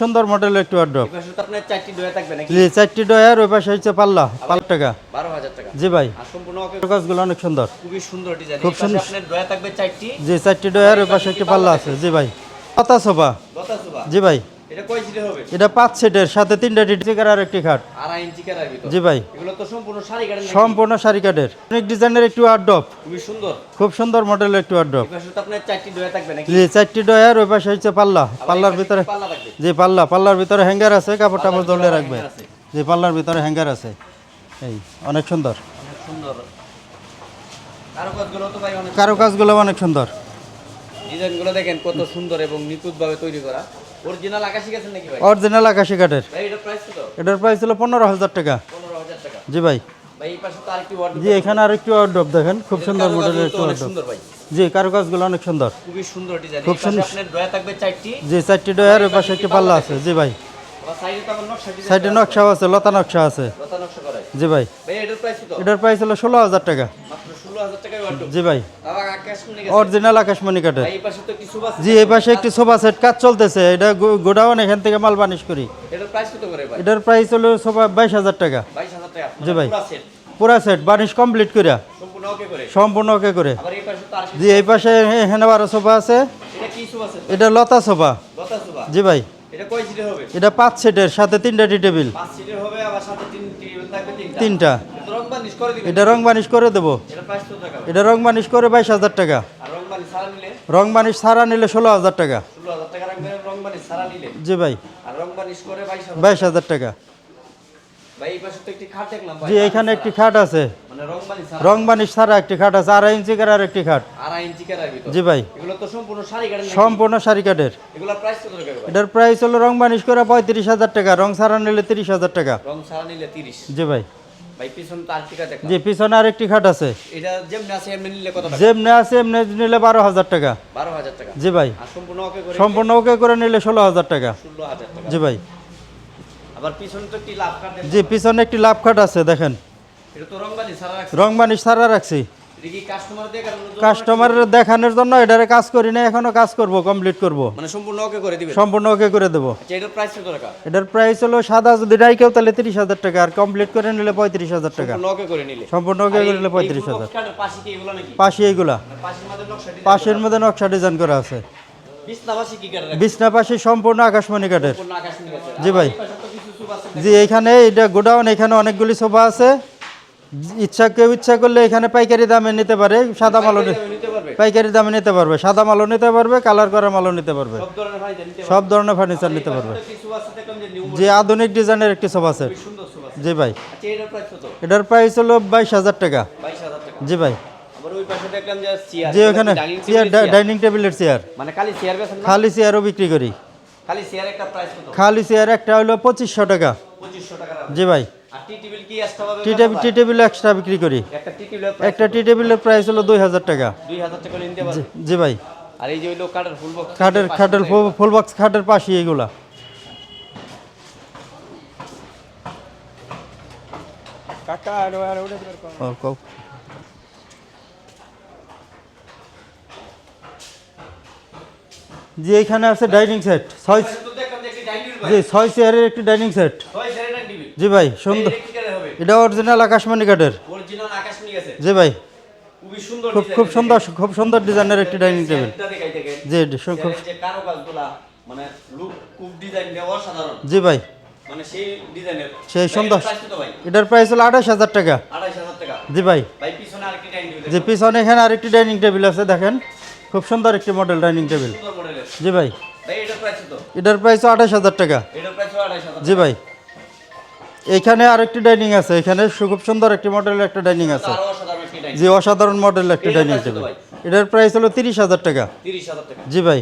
সুন্দর মডেলের একটু আপনার চারটি ডয়া থাকবে নাকি? জি চারটি ডয়ার ওই পাশে হচ্ছে পাল্লা পাল্লা টাকা। বারো হাজার টাকা। জি ভাই। আর সম্পূর্ণ কাজগুলো অনেক সুন্দর। খুবই সুন্দর ডিজাইন খুব সুন্দর। আপনার ডোয়া থাকবে চারটি। জি চারটি ডয়ার ওই পাশে একটি পাল্লা আছে। জি ভাই। পাতা সোফা। জি ভাই। এটা কয় সিটের হবে? এটা পাঁচ সিটের সাথে তিনটা টিকার আর একটি খাট। আড়াই ইঞ্চি কারার ভিতর। জি ভাই। এগুলো তো সম্পূর্ণ শাড়ি কাটেন সম্পূর্ণ সারি কাঠের। অনেক ডিজাইনের একটু খুবই সুন্দর। খুব সুন্দর মডেলের একটু আপনার চারটি ডোয়া থাকবে নাকি? জি চারটি ডয়ার ওই পাশে হচ্ছে পাল্লা। পাল্লার ভিতরে পাল্লা থাকবে? জি পাল্লা। পাল্লার ভিতরে হ্যাঙ্গার আছে কাপড় টাপড় দলে রাখবে। জি পাল্লার ভিতরে হ্যাঙ্গার আছে। এই অনেক সুন্দর। অনেক সুন্দর। কারও কাজগুলো তো ভাই অনেক কারও কাজগুলো অনেক সুন্দর। ডিজাইনগুলো দেখেন কত সুন্দর এবং নিখুঁতভাবে তৈরি করা। অরিজিনাল আকাশি গেছেন নাকি ভাই? অরিজিনাল আকাশি কাঠের। ভাই এটা প্রাইস কত? এটার প্রাইস ছিল পনেরো হাজার টাকা। পনেরো হাজার টাকা। জি ভাই। ভাই এই পাশে তো আরেকটি ওয়ার্ড জি এখানে আর একটু ওয়ার্ড্রপ দেখেন খুব সুন্দর মডেলের একটু অনেক সুন্দর ভাই। জি কারও কাজগুলো অনেক সুন্দর। খুবই সুন্দর ডিজাইন খুব সুন্দর। আপনার ডয়া থাকবে চারটি। জি চারটি ডয়ার ওই পাশে একটি পাল্লা আছে। জি ভাই। সাইডে নকশা আছে। লতা নকশা আছে। লতা নকশা করা জি ভাই। ভাই এটার প্রাইস কত? এটার প্রাইস হলো ষোলো হাজার টাকা। জি ভাই। অরিজিনাল আকাশমণি কাঠের। জি এই পাশে একটি সোফা সেট কাজ চলতেছে। এটা গোডাউন এখান থেকে মাল বানিশ করি। এটার প্রাইস হলো সোফা বাইশ হাজার টাকা। জি ভাই। পুরা সেট বানিশ কমপ্লিট করিয়া সম্পূর্ণ ওকে করে। জি এই পাশে এখানে বারো সোফা আছে। এটা লতা সোফা জি ভাই। এটা পাঁচ সিটের সাথে তিনটা টি টেবিল। তিনটা। এটা রং বানিশ করে দেবো। এটা রং বানিশ করে বাইশ হাজার টাকা। রং বানিশ সারা নিলে? ষোলো হাজার টাকা। সারা জি ভাই। বাইশ হাজার টাকা। জি এখানে একটি খাট আছে। মানে রং বানিশ সারা ছাড়া একটি খাট আছে আড়াই ইঞ্চি করে আর একটি খাট। কাটার জি ভাই। সম্পূর্ণ শাড়ি সারি ভাই? এটার প্রাইস হলো রং বানিশ করে পঁয়ত্রিশ হাজার টাকা রং ছাড়া নিলে তিরিশ হাজার টাকা। রং সারা নিলে তিরিশ। জি ভাই। ভাই পিছন তো আর্টিকা দেখলাম জি পিছনে আরেকটি খাট আছে। এটা যেমনি আছে এমনি নিলে কত টাকা? যেমনি আছে এমনি নিলে বারো হাজার টাকা। বারো হাজার টাকা? জি ভাই। আর সম্পূর্ণ ওকে করে সম্পূর্ণ ওকে করে নিলে ষোলো হাজার টাকা। জি ভাই। আবার পিছনে তো একটি লাভ কাট জি পিছনে একটি লাভ খাট আছে দেখেন। এটা তো রং বানিশ সারা রাখছে। রং বানিশ ছাড়া রাখছি। কাস্টমারের দেখানোর জন্য? এটারে কাজ করি না এখনও কাজ করব কমপ্লিট করব। মানে সম্পূর্ণ ওকে করে দিবেন? সম্পূর্ণ ওকে করে দেবো। আচ্ছা এটার প্রাইস কত টাকা? এটার প্রাইস হলো সাদা যদি ডাইকেও তাহলে তিরিশ হাজার টাকা আর কমপ্লিট করে নিলে পঁয়ত্রিশ হাজার টাকা। সম্পূর্ণ ওকে করে নিলে? সম্পূর্ণ ওকে করে নিলে পঁয়ত্রিশ হাজার। পাশে কি এগুলো নাকি? পাশে এইগুলা। মানে পাশের মধ্যে নকশা ডিজাইন পাশের মধ্যে নকশা ডিজাইন করা আছে। বিছনা পাশে সম্পূর্ণ আকাশমণি কাঠের। জি ভাই। জি এখানে এটা গোডাউন এখানে অনেকগুলি সোফা আছে। ইচ্ছা কেউ ইচ্ছা করলে এখানে পাইকারি দামে নিতে পারে সাদা মালও নিতে পারবে? পাইকারি দামে নিতে পারবে সাদা মালও নিতে পারবে কালার করা মালও নিতে পারবে। সব ধরনের ফার্নিচার নিতে পারবে। যে আধুনিক ডিজাইনের একটি সোফা সেট জি ভাই। আচ্ছা এটার প্রাইস হলো বাইশ হাজার টাকা। জি ভাই। জি ওখানে চেয়ার ডাইনিং টেবিলের চেয়ার মানে খালি চেয়ার খালি চেয়ারও বিক্রি করি। খালি চেয়ার একটা প্রাইস খালি চেয়ার একটা হলো পঁচিশশো টাকা। পঁচিশশো টাকা জি ভাই। Tea table extra tea table extra বিক্রি করি। একটা টি টেবিলের একটা টি টেবিলের প্রাইস হলো দুই হাজার টাকা। দুই হাজার টাকা নিতে পারবে জি- জি ভাই। আর এই যে হইল কাঠের ফুল বক্স খাটের খাটের ফুল বক্স খাটের পাশে এইগুলা। ও, কও। জি এখানে আছে ডাইনিং সেট ছয় তো একটি ডাইনিং জি ছয় চেয়ারের একটি ডাইনিং সেট ছয় চেয়ারের একটা টেবিল জি ভাই সুন্দর। এটা অরিজিনাল আকাশমণি কাঠের। অরিজিনাল জি ভাই। খুবই সুন্দর খুব খুব সুন্দর খুব সুন্দর ডিজাইনের একটি ডাইনিং টেবিল জি খুব মানে লুক খুব ডিজাইন অসাধারণ। জি ভাই। মানে সেই ডিজাইনের সেই সুন্দর। এটার প্রাইস হলো আঠাশ হাজার টাকা। টাকা। জি ভাই। ভাই পিছনে আরেকটি ডাইনিং টেবিল যে পিছনে এখানে আরেকটি ডাইনিং টেবিল আছে দেখেন। খুব সুন্দর একটি মডেল ডাইনিং টেবিল জি ভাই। এটার প্রাইস আঠাশ হাজার টাকা। জি ভাই। এখানে আরেকটি ডাইনিং আছে। এখানে খুব সুন্দর একটি মডেলের একটা ডাইনিং আছে। জি অসাধারণ মডেল একটা ডাইনিং ভাই? এটার প্রাইস হলো তিরিশ হাজার টাকা। জি ভাই।